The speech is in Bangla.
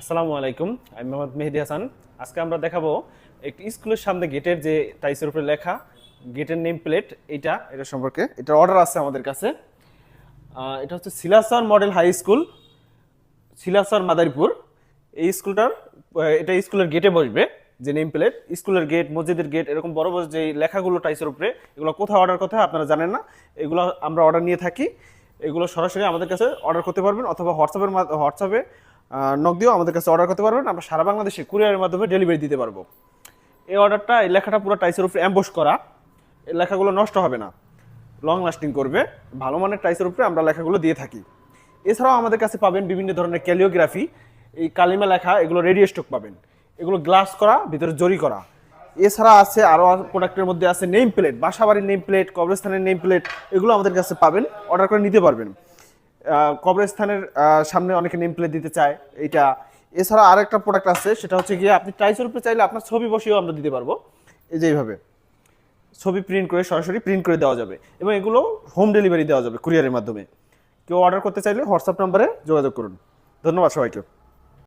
আসসালামু আলাইকুম আমি মোহাম্মদ মেহেদি হাসান। আজকে আমরা দেখাবো একটি স্কুলের সামনে গেটের যে টাইসের উপরে লেখা গেটের নেম প্লেট এটা এটা সম্পর্কে। এটার অর্ডার আছে আমাদের কাছে। এটা হচ্ছে Silasar model high school Silasar Madaripur. এই স্কুলটার এটা স্কুলের গেটে বসবে যে নেম প্লেট। স্কুলের গেট মসজিদের গেট এরকম বড় বড় যে লেখাগুলো টাইসের উপরে এগুলো কোথায় অর্ডার করতে হয় আপনারা জানেন না। এগুলো আমরা অর্ডার নিয়ে থাকি। এগুলো সরাসরি আমাদের কাছে অর্ডার করতে পারবেন অথবা হোয়াটসঅ্যাপের হোয়াটসঅ্যাপে নক দিয়েও আমাদের কাছে অর্ডার করতে পারবেন। আমরা সারা বাংলাদেশে কুরিয়ারের মাধ্যমে ডেলিভারি দিতে পারব। এই অর্ডারটা এই লেখাটা পুরো টাইসের উপরে অ্যাম্বোস করা। এই লেখাগুলো নষ্ট হবে না। লং লাস্টিং করবে। ভালো মানের টাইসের উপরে আমরা লেখাগুলো দিয়ে থাকি। এছাড়াও আমাদের কাছে পাবেন বিভিন্ন ধরনের ক্যালিওগ্রাফি এই কালিমা লেখা, এগুলো রেডিও স্টক পাবেন। এগুলো গ্লাস করা, ভিতরে জরি করা। এছাড়া আছে আরও প্রোডাক্টের মধ্যে আছে নেম প্লেট বাসাবাড়ির নেম প্লেট কবরস্থানের নেম প্লেট এগুলো আমাদের কাছে পাবেন। অর্ডার করে নিতে পারবেন। কবরস্থানের সামনে অনেকে নেম প্লেট দিতে চায়। এটা এছাড়া আরেকটা প্রোডাক্ট আছে, সেটা হচ্ছে গিয়ে আপনি টাইসের উপরে চাইলে আপনার ছবি বসিয়েও আমরা দিতে পারব। এই যে এইভাবে। ছবি প্রিন্ট করে, সরাসরি প্রিন্ট করে দেওয়া যাবে। এবং এগুলো হোম ডেলিভারি দেওয়া যাবে কুরিয়ারের মাধ্যমে। কেউ অর্ডার করতে চাইলে হোয়াটসঅ্যাপ নাম্বারে যোগাযোগ করুন। ধন্যবাদ সবাইকে।